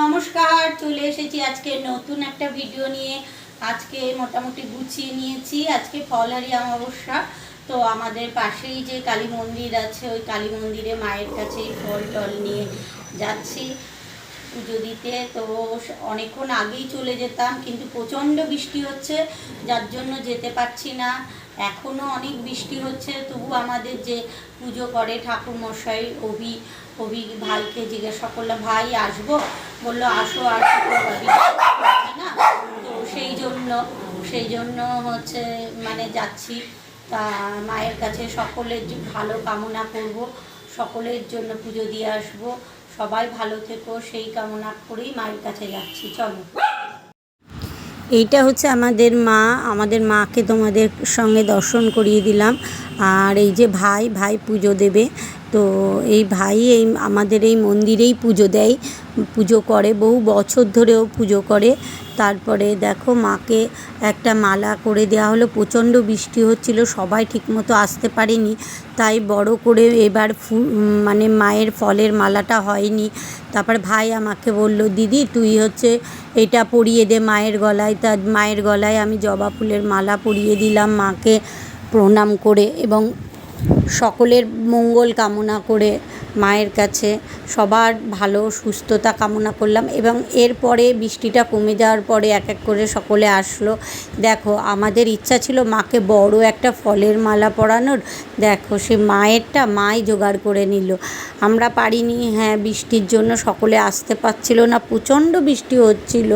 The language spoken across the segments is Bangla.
নমস্কার, চলে এসেছি আজকে নতুন একটা ভিডিও নিয়ে। আজকে মোটামুটি গুছিয়ে নিয়েছি। আজকে ফলারি অমাবস্যা। তো আমাদের পাশেই যে কালী মন্দির আছে, ওই কালী মন্দিরে মায়ের কাছে ফল টল নিয়ে যাচ্ছি। পুজো দিতে। তো অনেকক্ষণ আগেই চলে যেতাম, কিন্তু প্রচণ্ড বৃষ্টি হচ্ছে, যার জন্য যেতে পারছি না। এখনও অনেক বৃষ্টি হচ্ছে, তবু আমাদের যে পুজো করে ঠাকুর মশাই অভি অভি ভাইকে জিজ্ঞাসা করলাম, ভাই, আসব? বলল, আসো আসো না। তো সেই জন্য সেই জন্য হচ্ছে মানে যাচ্ছি। তা মায়ের কাছে সকলের ভালো কামনা করব, সকলের জন্য পুজো দিয়ে আসব। সবাই ভালো থেকো, সেই কামনা করেই মায়ের কাছে যাচ্ছি, চলো। এইটা হচ্ছে আমাদের মা, আমাদের মাকে তোমাদের সঙ্গে দর্শন করিয়ে দিলাম। আর এই যে ভাই ভাই পুজো দেবে তো এই ভাই এই আমাদের এই মন্দিরেই পুজো দেয়, পুজো করে, বহু বছর ধরেও পুজো করে। তারপরে দেখো মাকে একটা মালা করে দেওয়া হলো, প্রচণ্ড বৃষ্টি হচ্ছিল, সবাই ঠিকমতো আসতে পারেনি। তাই বড় করে এবার ফু মানে মায়ের ফলের মালাটা হয়নি। তারপর ভাই আমাকে বলল, দিদি, তুই হচ্ছে এটা পরিয়ে দে মায়ের গলায়। তা মায়ের গলায় আমি জবা ফুলের মালা পরিয়ে দিলাম মাকে প্রণাম করে এবং সকলের মঙ্গল কামনা করে মায়ের কাছে সবার ভালো সুস্থতা কামনা করলাম এবং এরপরে বৃষ্টিটা কমে যাওয়ার পরে এক এক করে সকলে আসলো। দেখো, আমাদের ইচ্ছা ছিল মাকে বড় একটা ফলের মালা পরানোর। দেখো, সে মায়েরটা মাই জোগাড় করে নিল। আমরা পারিনি হ্যাঁ বৃষ্টির জন্য সকলে আসতে পারছিল না, প্রচণ্ড বৃষ্টি হচ্ছিল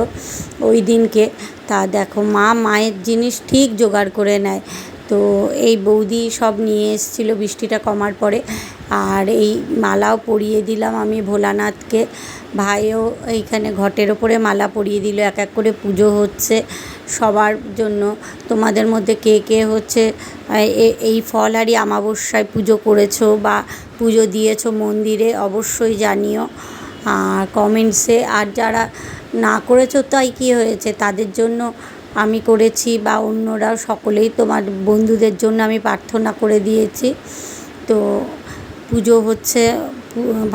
ওই দিনকে। তা দেখো, মা মায়ের জিনিস ঠিক জোগাড় করে নেয়। তো এই বৌদি সব নিয়ে এসেছিল বৃষ্টিটা কমার পরে। আর এই মালাও পরিয়ে দিলাম আমি ভোলানাথকে। ভাইও এইখানে ঘটের ওপরে মালা পরিয়ে দিল, এক এক করে পুজো হচ্ছে সবার জন্য। তোমাদের মধ্যে কে কে হচ্ছে এই ফলহারি অমাবস্যায় পুজো করেছ বা পুজো দিয়েছ মন্দিরে অবশ্যই জানিও। আর কমেন্টসে, আর যারা না করেছ তাই কী হয়েছে? তাদের জন্য আমি করেছি বা অন্যরা সকলেই তোমার বন্ধুদের জন্য আমি প্রার্থনা করে দিয়েছি। তো পুজো হচ্ছে,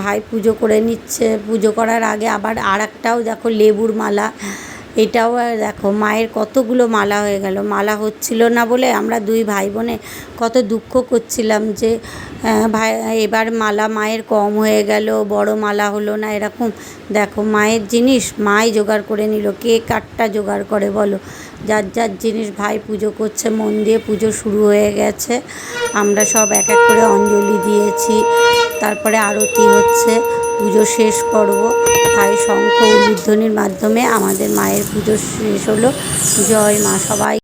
ভাই পুজো করে নিচ্ছে। পুজো করার আগে আবার আর একটাও দেখো লেবুর মালা। এটাও দেখো, মায়ের কতগুলো মালা হয়ে গেল। মালা হচ্ছিল না বলে আমরা দুই ভাই বোনে কত দুঃখ করছিলাম যে ভাই, এবার মালা মায়ের কম হয়ে গেল, বড় মালা হলো না এরকম। দেখো, মায়ের জিনিস মাই জোগাড় করে নিল। কে কাঠটা জোগাড় করে বলো? যার যার জিনিস ভাই পুজো করছে, মন দিয়ে পুজো শুরু হয়ে গেছে। আমরা সব এক এক করে অঞ্জলি দিয়েছি। তারপরে আরতি হচ্ছে। পুজো শেষ পর্ব ভাই শঙ্খ উদ্বোধনের মাধ্যমে। আমাদের মায়ের পুজো শেষ হলো। জয় মা সবাই।